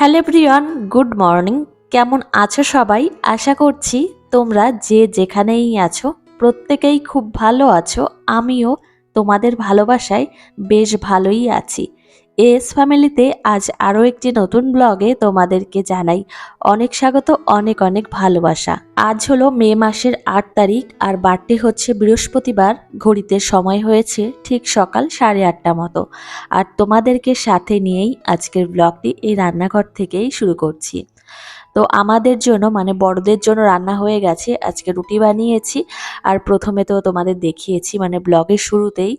Hello everyone, good morning. কেমন আছো সবাই? আশা করছি তোমরা যে যেখানেই আছো, প্রত্যেকেই খুব ভালো আছো। আমিও তোমাদের ভালোবাসায় বেশ ভালোই আছি। এস ফ্যামিলিতে আজ আরও একটি নতুন ব্লগে তোমাদেরকে জানাই অনেক স্বাগত, অনেক অনেক ভালোবাসা। আজ হলো মে মাসের আট তারিখ আর বারটি হচ্ছে বৃহস্পতিবার, ঘড়িতে সময় হয়েছে ঠিক সকাল সাড়ে আটটা মতো। আর তোমাদেরকে সাথে নিয়েই আজকের ব্লগটি এই রান্নাঘর থেকেই শুরু করছি। তো আমাদের জন্য মানে বড়দের জন্য রান্না হয়ে গেছে, আজকে রুটি বানিয়েছি আর প্রথমে তো তোমাদের দেখিয়েছি মানে ব্লগের শুরুতেই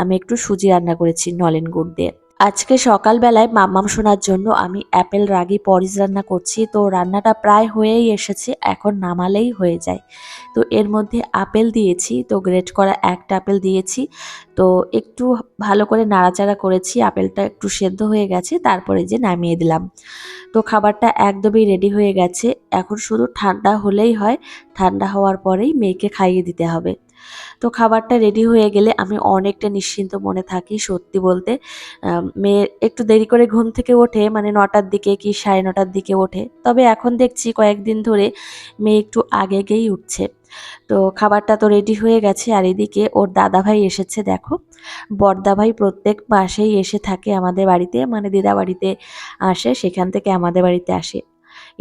আমি একটু সুজি রান্না করেছি নলেন গুড় দিয়ে। আজকে সকালবেলায় মাম্মাম শোনার জন্য আমি অ্যাপেল রাগি পরিজ রান্না করছি। তো রান্নাটা প্রায় হয়েই এসেছে, এখন নামালেই হয়ে যায়। তো এর মধ্যে আপেল দিয়েছি, তো গ্রেট করা একটা আপেল দিয়েছি। তো একটু ভালো করে নাড়াচাড়া করেছি, আপেলটা একটু সেদ্ধ হয়ে গেছে, তারপরে যে নামিয়ে দিলাম। তো খাবারটা একদমই রেডি হয়ে গেছে, এখন শুধু ঠান্ডা হলেই হয়, ঠান্ডা হওয়ার পরেই মেয়েকে খাইয়ে দিতে হবে। তো খাবারটা রেডি হয়ে গেলে আমি অনেকটা নিশ্চিন্ত মনে থাকি সত্যি বলতে। মেয়ে একটু দেরি করে ঘুম থেকে ওঠে মানে নটার দিকে কি সাড়ে নটার দিকে ওঠে। তবে এখন দেখছি কয়েকদিন ধরে মেয়ে একটু আগে গেই উঠছে। তো খাবারটা তো রেডি হয়ে গেছে, আর এদিকে ওর দাদা ভাই এসেছে, দেখো। বড়দা ভাই প্রত্যেক মাসেই এসে থাকে আমাদের বাড়িতে মানে দিদা বাড়িতে আসে, সেখান থেকে আমাদের বাড়িতে আসে।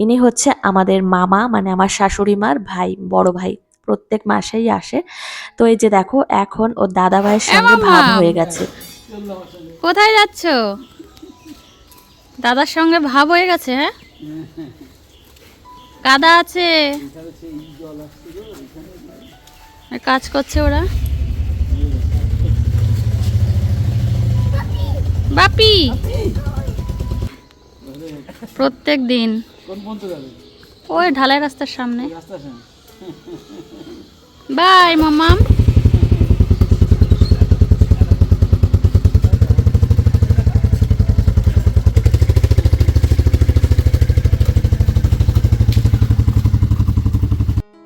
ইনি হচ্ছে আমাদের মামা মানে আমার শাশুড়ি মার ভাই, বড় ভাই। প্রত্যেক মাসেই আসে। তো এই যে দেখো এখন ওর দাদা ভাইয়ের সঙ্গে ভাব হয়ে গেছে। কোথায় যাচ্ছ? দাদার সঙ্গে ভাব হয়ে গেছে হ্যাঁ? কাদা আছে। কাজ করছে ওরা। বাপি! প্রত্যেক দিন। কোন পর্যন্ত যাবে? ওই ঢালাই রাস্তার সামনে। রাস্তার সামনে। বাই মামাম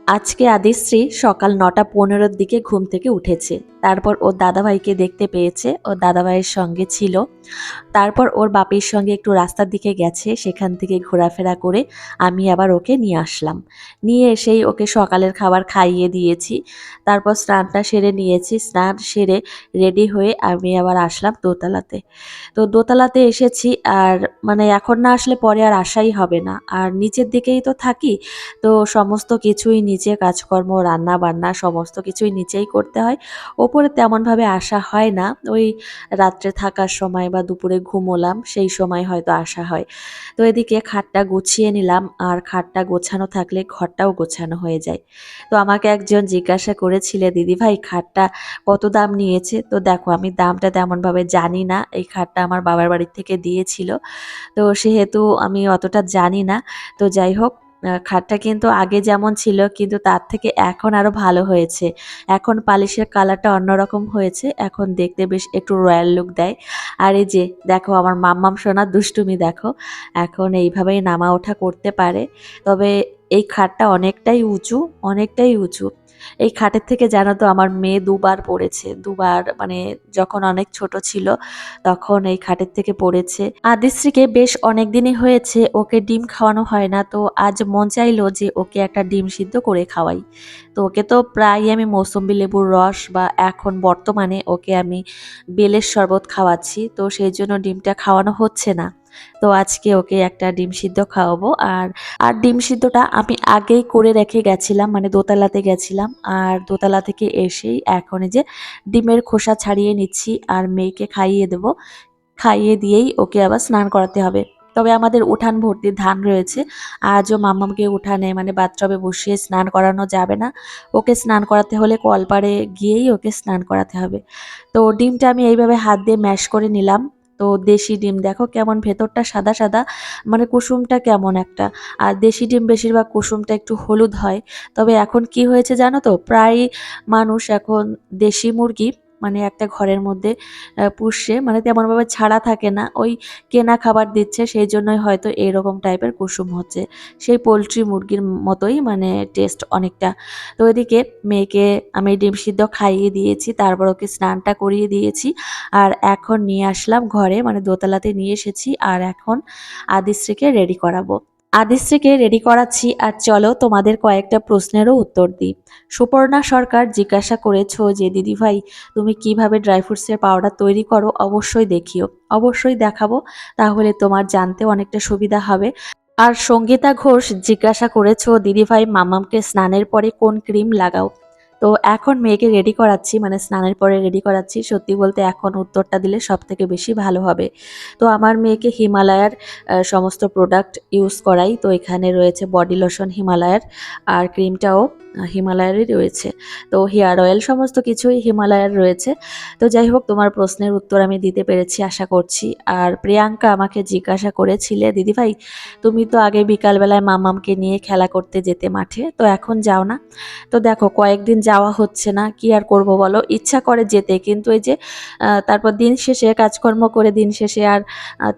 আজকে আদিশ্রী সকাল নটা পনেরোর দিকে ঘুম থেকে উঠেছে। তারপর ওর দাদাভাইকে দেখতে পেয়েছে ওর দাদাভাইয়ের সঙ্গে ছিল। তারপর ওর বাপের সঙ্গে একটু রাস্তার দিকে গেছে, সেখান থেকে ঘোরাফেরা করে আমি আবার ওকে নিয়ে আসলাম। নিয়ে এসেই ওকে সকালের খাবার খাইয়ে দিয়েছি, তারপর স্নানটা সেরে নিয়েছি। স্নান সেরে রেডি হয়ে আমি আবার আসলাম দোতলাতে। তো দোতলাতে এসেছি আর মানে এখন না আসলে পরে আর আসাই হবে না। আর নিচের দিকেই তো থাকি, তো সমস্ত কিছুই নিচে কাজকর্ম রান্না বান্না সমস্ত কিছুই নিচেই করতে হয়। ওপরে তেমনভাবে আসা হয় না। ওই রাত্রে থাকার সময় বা দুপুরে ঘুমোলাম, সেই সময় হয়তো আসা হয়। তো এদিকে খাটটা গুছিয়ে নিলাম, আর খাটটা গোছানো থাকলে ঘরটাও গোছানো হয়ে যায়। তো আমাকে একজন জিজ্ঞাসা করেছিলে, দিদি ভাই, খাটটা কত দাম নিয়েছে? তো দেখো, আমি দামটা তেমনভাবে জানি না। এই খাটটা আমার বাবার বাড়ির থেকে দিয়েছিল। তো সেহেতু আমি অতটা জানি না। তো যাই হোক খাটটা কিন্তু আগে যেমন ছিল, কিন্তু তার থেকে এখন আরও ভালো হয়েছে। এখন পালিশের কালারটা অন্যরকম হয়েছে, এখন দেখতে বেশ একটু রয়্যাল লুক দেয়। আর এই যে, দেখো আমার মাম্মাম সোনার দুষ্টুমি দেখো। এখন এইভাবেই নামা ওঠা করতে পারে। তবে এই খাটটা অনেকটাই উঁচু অনেকটাই উঁচু। এই খাটের থেকে জানো তো আমার মেয়ে দুবার পড়েছে, দুবার মানে যখন অনেক ছোট ছিল তখন এই খাটের থেকে পড়েছে। আদিশ্রীকে বেশ অনেক দিনই হয়েছে, ওকে ডিম খাওয়ানো হয় না, তো আজ মন চাইলো যে ওকে একটা ডিম সিদ্ধ করে খাওয়াই। তো ওকে তো প্রায় আমি মৌসম্বি লেবুর রস বা এখন বর্তমানে ওকে আমি বেলের শরবত খাওয়াচ্ছি, তো সেই জন্য ডিমটা খাওয়ানো হচ্ছে না। তো আজকে ওকে একটা ডিম সিদ্ধ খাওয়াবো। আর আর ডিম সিদ্ধটা আমি আগেই করে রেখে গেছিলাম মানে দোতলাতে গেছিলাম। আর দোতলা থেকে এসেই এখন যে ডিমের খোসা ছাড়িয়ে নিচ্ছি আর মেয়েকে খাইয়ে দেবো। খাইয়ে দিয়েই ওকে আবার স্নান করাতে হবে। তবে আমাদের উঠান ভর্তি ধান রয়েছে। আজও মাম্মামকে উঠানে মানে বাথটবে বসিয়ে স্নান করানো যাবে না। ওকে স্নান করাতে হলে কলপাড়ে গিয়েই ওকে স্নান করাতে হবে। তো ডিমটা আমি এইভাবে হাত দিয়ে ম্যাশ করে নিলাম। তো দেশি ডিম, দেখো কেমন ভেতরটা সাদা সাদা মানে কুসুমটা কেমন একটা। আর দেশি ডিম বেশিরভাগ কুসুমটা একটু হলুদ হয়। তবে এখন কি হয়েছে জানো তো? প্রায় মানুষ এখন দেশি মুরগি মানে একটা ঘরের মধ্যে পুষছে। মানে তেমনভাবে ছাড়া থাকে না। ওই কেনা খাবার দিচ্ছে, সেই জন্যই হয়তো এইরকম টাইপের কুসুম হচ্ছে। সেই পোলট্রি মুরগির মতোই মানে টেস্ট অনেকটা। তো এদিকে মেয়েকে আমি ডিম সিদ্ধ খাইয়ে দিয়েছি, তারপর ওকে স্নানটা করিয়ে দিয়েছি। আর এখন নিয়ে আসলাম ঘরে মানে দোতলাতে নিয়ে এসেছি। আর এখন আদিশ্রীকে রেডি করাবো। আদিশ্রীকে রেডি করাচ্ছি আর চলো তোমাদের কয়েকটা প্রশ্নেরও উত্তর দিই। সুপর্ণা সরকার জিজ্ঞাসা করেছ যে, দিদি ভাই, তুমি কীভাবে ড্রাই ফ্রুটসের পাউডার তৈরি করো? অবশ্যই দেখিও। অবশ্যই দেখাবো। তাহলে তোমার জানতে অনেকটা সুবিধা হবে। আর সঙ্গীতা ঘোষ জিজ্ঞাসা করেছ দিদিভাই মামামকে স্নানের পরে কোন ক্রিম লাগাও? তো এখন মেয়েকে রেডি করাচ্ছি মানে স্নানের পরে রেডি করাচ্ছি। সত্যি বলতে এখন উত্তরটা দিলে সব থেকে বেশি ভালো হবে। তো আমার মেয়েকে হিমালয়ার সমস্ত প্রোডাক্ট ইউজ করাই। তো এখানে রয়েছে বডি লোশন হিমালয়ার আর ক্রিমটাও হিমালয়ারই রয়েছে। তো হেয়ার অয়েল সমস্ত কিছুই হিমালয়ার রয়েছে। তো যাই হোক, তোমার প্রশ্নের উত্তর আমি দিতে পেরেছি, আশা করছি। আর প্রিয়াঙ্কা আমাকে জিজ্ঞাসা করেছিলে, দিদিভাই, তুমি তো আগে বিকালবেলায় মামামকে নিয়ে খেলা করতে যেতে মাঠে, তো এখন যাও না? তো দেখো, কয়েকদিন যাওয়া হচ্ছে না, কি আর করব বলো? ইচ্ছা করে যেতে, কিন্তু এই যে তারপর দিন শেষে কাজকর্ম করে দিন শেষে আর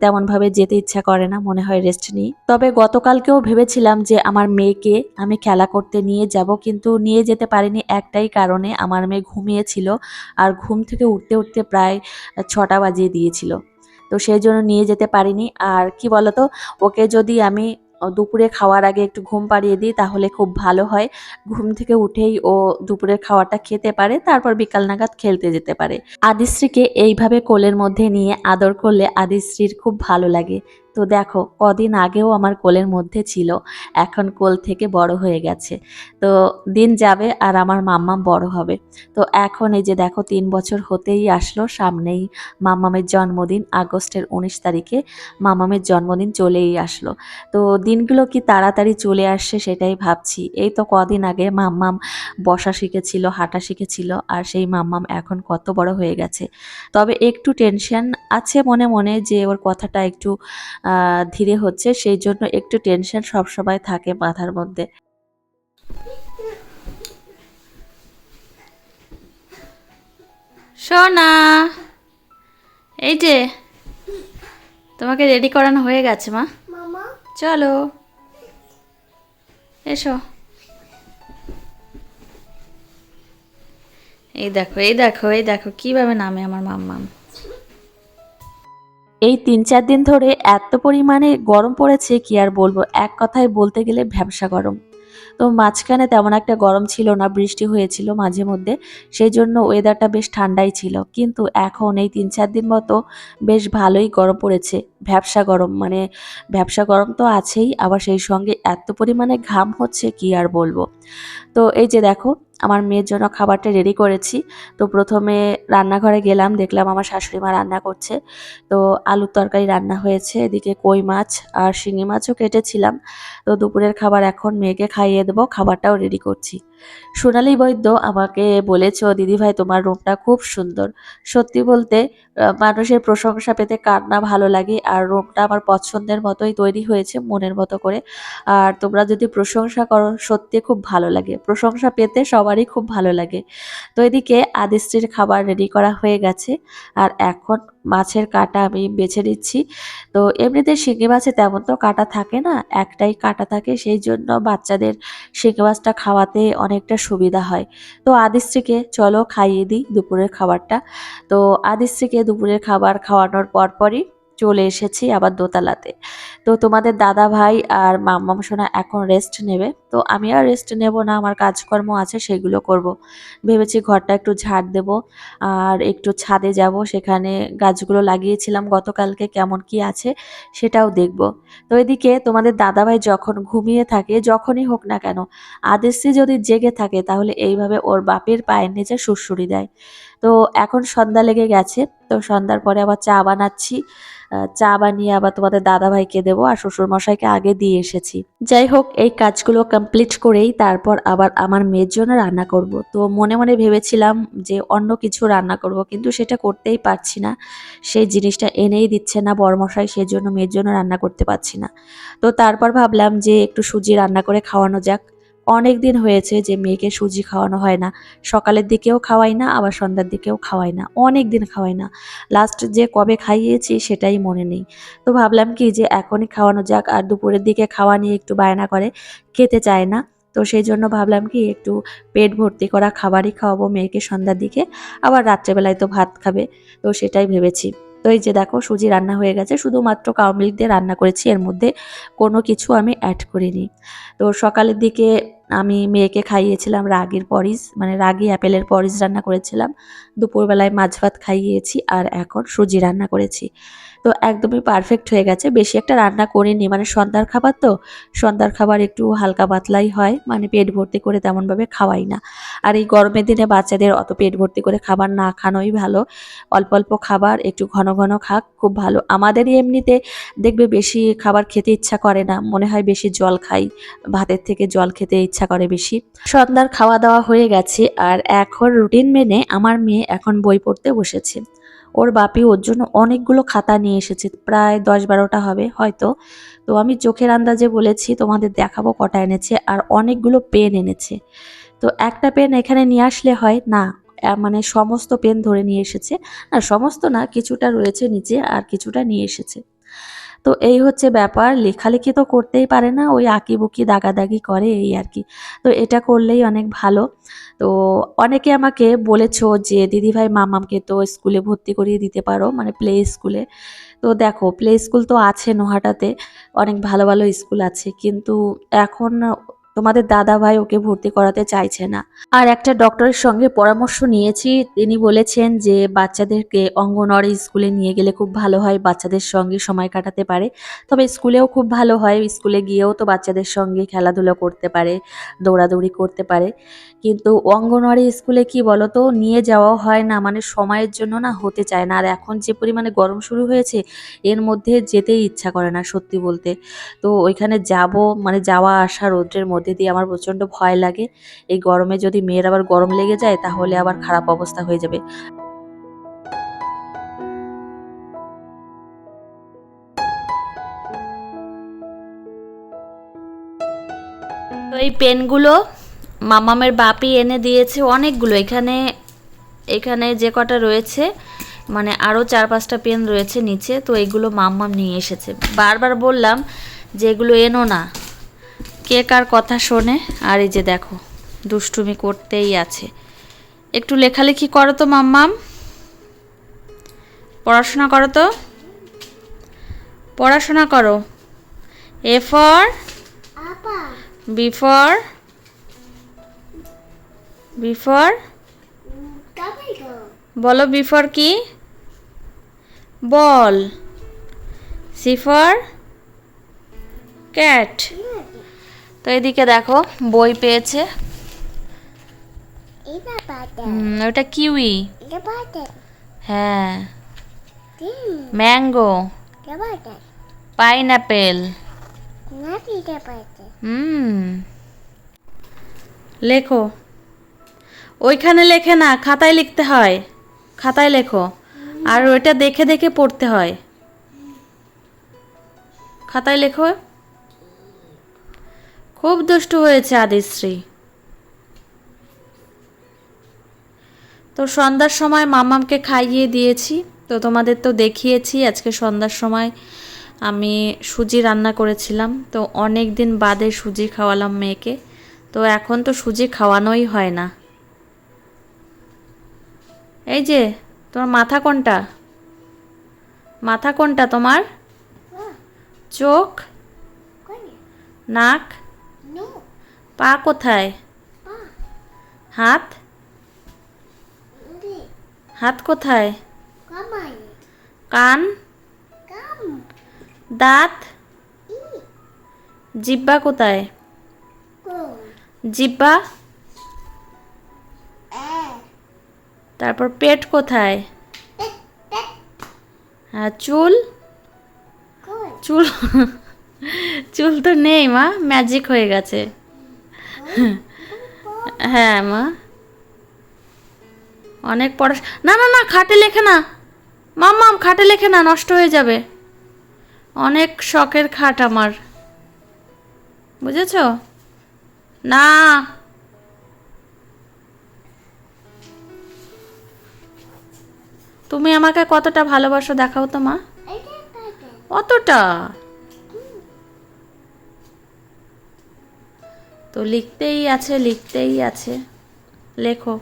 তেমনভাবে যেতে ইচ্ছা করে না, মনে হয় রেস্ট নিই। তবে গতকালকেও ভেবেছিলাম যে আমার মেয়েকে আমি খেলা করতে নিয়ে যাব, কিন্তু নিয়ে যেতে পারিনি একটাই কারণে আমার মেয়ে ঘুমিয়েছিল আর ঘুম থেকে উঠতে উঠতে প্রায় ছটা বাজিয়ে দিয়েছিল। তো সেই জন্য নিয়ে যেতে পারিনি। আর কি বলতো, ওকে যদি আমি দুপুরে খাওয়ার আগে একটু ঘুম পাড়িয়ে দিই, তাহলে খুব ভালো হয়। ঘুম থেকে উঠেই ও দুপুরের খাওয়াটা খেতে পারে, তারপর বিকাল নাগাদ খেলতে যেতে পারে। আদিশ্রীকে এইভাবে কোলের মধ্যে নিয়ে আদর করলে আদিশ্রীর খুব ভালো লাগে। তো দেখো, কদিন আগেও আমার কোলের মধ্যে ছিল, এখন কোল থেকে বড় হয়ে গেছে। তো দিন যাবে আর আমার মাম্মাম বড় হবে। তো এখন এই যে দেখো, তিন বছর হতেই আসলো, সামনেই মাম্মামের জন্মদিন, আগস্টের উনিশ তারিখে মামামের জন্মদিন চলেই আসলো। তো দিনগুলো কি তাড়াতাড়ি চলে আসছে সেটাই ভাবছি। এই তো কদিন আগে মাম্মাম বসা শিখেছিল, হাঁটা শিখেছিল, আর সেই মাম্মাম এখন কত বড় হয়ে গেছে। তবে একটু টেনশন আছে মনে মনে যে ওর কথাটা একটু ধীরে হচ্ছে সেই জন্য একটু টেনশন সবসময় থাকে মাথার মধ্যে। সোনা এই যে তোমাকে রেডি করানো হয়ে গেছে মা। মামা। চলো। এসো। এই দেখো এই দেখো এই দেখো কীভাবে নামে আমার মাম্মাম। এই তিন চার দিন ধরে এত পরিমাণে গরম পড়েছে, কি আর বলব? এক কথায় বলতে গেলে ভ্যাবসা গরম। তো মাঝখানে তেমন একটা গরম ছিল না, বৃষ্টি হয়েছিল মাঝে মধ্যে, সেই জন্য ওয়েদারটা বেশ ঠান্ডাই ছিল। কিন্তু এখন এই তিন চার দিন মতো বেশ ভালোই গরম পড়েছে, ভ্যাবসা গরম। মানে ভ্যাবসা গরম তো আছেই, আবার সেই সঙ্গে এত পরিমাণে ঘাম হচ্ছে, কি আর বলব? তো এই যে দেখো আমার মেয়ের জন্য খাবারটা রেডি করেছি। তো প্রথমে রান্নাঘরে গেলাম, দেখলাম আমার শাশুড়ি মা রান্না করছে। তো আলুর তরকারি রান্না হয়েছে, এদিকে কই মাছ আর শিঙি মাছও কেটেছিলাম। তো দুপুরের খাবার এখন মেয়েকে খাইয়ে দেবো, খাবারটাও রেডি করছি। সোনালী বৈদ্য আমাকে বলেছ, দিদিভাই, তোমার রুমটা খুব সুন্দর। সত্যি বলতে মানুষের প্রশংসা পেতে কার না ভালো লাগে, আর রুমটা আমার পছন্দের মতোই তৈরি হয়েছে, মনের মতো করে। আর তোমরা যদি প্রশংসা করো, সত্যি খুব ভালো লাগে। প্রশংসা পেতে সবারই খুব ভালো লাগে। তো এদিকে আদিশ্রীর খাবার রেডি করা হয়ে গেছে, আর এখন মাছের কাটা আমি বেছে নিচ্ছি। তো এমনিতে শিঙি মাছে তেমন তো কাটা থাকে না, একটাই কাটা থাকে, সেই জন্য বাচ্চাদের শিঙি মাছটা খাওয়াতে অনেকটা সুবিধা হয়। তো আদিশ্রীকে চলো খাইয়ে দিই দুপুরের খাবারটা। তো আদিশ্রীকে দুপুরের খাবার খাওয়ানোর পরপরই চলে এসেছি আবার দোতলাতে। তো তোমাদের দাদা ভাই আর মাম্মাম সোনা এখন রেস্ট নেবে। তো আমি আর রেস্ট নেব না, আমার কাজকর্ম আছে, সেগুলো করব। ভেবেছি ঘরটা একটু ঝাড় দেব আর একটু ছাদে যাব, সেখানে গাছগুলো লাগিয়েছিলাম গতকালকে, কেমন কি আছে সেটাও দেখব। তো এদিকে তোমাদের দাদাভাই যখন ঘুমিয়ে থাকে, যখনই হোক না কেন, আদেশি যদি জেগে থাকে, তাহলে এইভাবে ওর বাপের পায়ের নিচে সুড়সুড়ি দেয়। তো এখন সন্ধ্যা লেগে গেছে, তো সন্ধ্যার পরে আবার চা বানাচ্ছি। চা বানিয়ে আবার তোমাদের দাদাভাইকে দেবো আর শ্বশুর মশাইকে আগে দিয়ে এসেছি। যাই হোক, এই কাজগুলো কমপ্লিট করেই তারপর আবার আমার মেয়ের জন্য রান্না করব। তো মনে মনে ভেবেছিলাম যে অন্য কিছু রান্না করব, কিন্তু সেটা করতেই পারছি না। সেই জিনিসটা এনেই দিচ্ছে না বরমশাই, সেজন্য জন্য মেয়ের জন্য রান্না করতে পারছি না। তো তারপর ভাবলাম যে একটু সুজি রান্না করে খাওয়ানো যাক। অনেক দিন হয়েছে যে মেয়েকে সুজি খাওয়ানো হয় না। সকালের দিকেও খাওয়াই না, আবার সন্ধ্যার দিকেও খাওয়াই না। অনেক দিন খাওয়াই না। লাস্ট যে কবে খাইয়েছি সেটাই মনে নেই। তো ভাবলাম কি যে এখনই খাওয়ানো যাক, আর দুপুরের দিকে খাওয়া নিয়ে একটু বায়না করে, খেতে চায় না। তো সেই জন্য ভাবলাম কি একটু পেট ভর্তি করা খাবারই খাওয়াবো মেয়েকে সন্ধ্যার দিকে, আবার রাত্রেবেলায় তো ভাত খাবে। তো সেটাই ভেবেছি। তো এই যে দেখো, সুজি রান্না হয়ে গেছে। শুধুমাত্র কাউ মিল্ক দিয়ে রান্না করেছি, এর মধ্যে কোনো কিছু আমি অ্যাড করিনি। তো সকালের দিকে আমি মেয়েকে খাইয়েছিলাম রাগির পরিস মানে রাগি অ্যাপেলের পরিস রান্না করেছিলাম। দুপুরবেলায় মাছ ভাত খাইয়েছি আর এখন সুজি রান্না করেছি। তো একদমই পারফেক্ট হয়ে গেছে। বেশি একটা রান্না করিনি মানে সন্ধ্যার খাবার তো, সন্ধ্যার খাবার একটু হালকা পাতলাই হয় মানে পেট ভর্তি করে তেমনভাবে খাওয়াই না। আর এই গরমের দিনে বাচ্চাদের অত পেট ভর্তি করে খাবার না খানোই ভালো। অল্প অল্প খাবার, একটু ঘন ঘন খাক, খুব ভালো। আমাদেরই এমনিতে দেখবে বেশি খাবার খেতে ইচ্ছা করে না, মনে হয় বেশি জল খাই, ভাতের থেকে জল খেতে ইচ্ছা করে বেশি। সন্ধ্যার খাওয়া দাওয়া হয়ে গেছে, আর এখন রুটিন মেনে আমার মেয়ে এখন বই পড়তে বসেছে। ওর বাপি ওর জন্য অনেকগুলো খাতা নিয়ে এসেছে, প্রায় দশ বারোটা হবে হয়তো। তো আমি চোখের আন্দাজে বলেছি, তোমাদের দেখাবো কটা এনেছে আর অনেকগুলো পেন এনেছে। তো একটা পেন এখানে নিয়ে আসলে হয়, না মানে সমস্ত পেন ধরে নিয়ে এসেছে। আর সমস্ত না, কিছুটা রয়েছে নিচে আর কিছুটা নিয়ে এসেছে। তো এই হচ্ছে ব্যাপার। লেখালেখি তো করতেই পারে না, ওই আঁকিবুকি, দাগাদাগি করে এই আর কি। তো এটা করলেই অনেক ভালো। তো অনেকে আমাকে বলেছ যে, দিদিভাই, মামামকে তো স্কুলে ভর্তি করিয়ে দিতে পারো মানে প্লে স্কুলে তো দেখো প্লে স্কুল তো আছে নোহাটাতে, অনেক ভালো ভালো স্কুল আছে। কিন্তু এখন তোমাদের দাদা ভাই ওকে ভর্তি করাতে চাইছে না। আর একটা ডক্টরের সঙ্গে পরামর্শ নিয়েছি। তিনি বলেছেন যে, বাচ্চাদেরকে অঙ্গনওয়াড়ি স্কুলে নিয়ে গেলে খুব ভালো হয়, বাচ্চাদের সঙ্গে সময় কাটাতে পারে। তবে স্কুলেও খুব ভালো হয়, স্কুলে গিয়েও তো বাচ্চাদের সঙ্গে খেলাধুলো করতে পারে, দৌড়াদৌড়ি করতে পারে। কিন্তু অঙ্গনওয়াড়ি স্কুলে কি বলো তো নিয়ে যাওয়াও হয় না মানে সময়ের জন্য না হতে চায় না। আর এখন যে পরিমাণে গরম শুরু হয়েছে, এর মধ্যে যেতেই ইচ্ছা করে না সত্যি বলতে। তো ওইখানে যাব মানে যাওয়া আসা রোদ্রের মধ্যে দিয়ে আমার প্রচণ্ড ভয় লাগে। এই গরমে যদি মেয়ের আবার গরম লেগে যায়, তাহলে আবার খারাপ অবস্থা হয়ে যাবে। তো এই পেনগুলো মামামের বাপি এনে দিয়েছে অনেকগুলো। এখানে এখানে যে কটা রয়েছে মানে আরও চার পাঁচটা পেন রয়েছে নিচে, তো এগুলো মাম্মাম নিয়ে এসেছে। বারবার বললাম যে এগুলো এনো না। কে কার কথা শোনে? আর এই যে দেখো দুষ্টুমি করতেই আছে। একটু লেখালেখি করো তো মাম্মাম। পড়াশোনা করো তো। পড়াশোনা করো। A for B for B for বলো বি ফর কি? বল। সি ফর ক্যাট তো এদিকে দেখো বই পেয়েছে। ওটা কিউই। হ্যাঁ. ম্যাঙ্গো। পাইনাপেল. হুম। লেখো। ওইখানে লেখে না খাতায় লিখতে হয়। খাতায় লেখো। আর ওইটা দেখে দেখে পড়তে হয়। খাতায় লেখো। খুব দুষ্টু হয়েছে আদিশ্রী তো সন্ধ্যার সময় মামামকে খাইয়ে দিয়েছি। তো তোমাদের তো দেখিয়েছি আজকে সন্ধ্যার সময় আমি সুজি রান্না করেছিলাম। তো অনেক দিন বাদে সুজি খাওয়ালাম মেয়েকে। তো এখন তো সুজি খাওয়ানোই হয় না। এই যে তোমার মাথা কোনটা? মাথা কোনটা তোমার? চোখ? নাক. পা কোথায়? হাত? হাত কোথায়? কান? দাঁত? জিব্বা কোথায়? জিব্বা. তারপর পেট কোথায়. হ্যাঁ চুল? চুল? চুল তো নেই মা ম্যাজিক হয়ে গেছে। হ্যাঁ মা। অনেক পড়া না না না খাটে লেখে না। মাম মাম খাটে লেখে না নষ্ট হয়ে যাবে। অনেক শখের খাট আমার। বুঝেছ? না। তুমি আমাকে কতটা ভালোবাসো দেখাও তো মা। অতটা? তো লিখতেই আছে লিখতেই আছে। লেখো।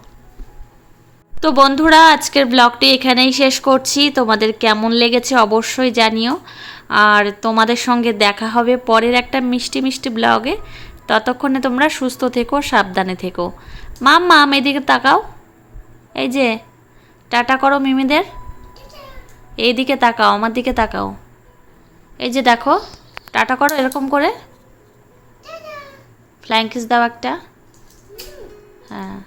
তো বন্ধুরা, আজকের ব্লগটি এখানেই শেষ করছি। তোমাদের কেমন লেগেছে অবশ্যই জানিও। আর তোমাদের সঙ্গে দেখা হবে পরের একটা মিষ্টি মিষ্টি ব্লগে। ততক্ষণে তোমরা সুস্থ থেকো, সাবধানে থেকো। মাম মাম, এদিকে তাকাও। এই যে, টাটা করো মিমিদের। এইদিকে তাকাও, আমার দিকে তাকাও। এই যে দেখো, টাটা করো এরকম করে। ফ্ল্যাঙ্কিস দাও একটা। হ্যাঁ।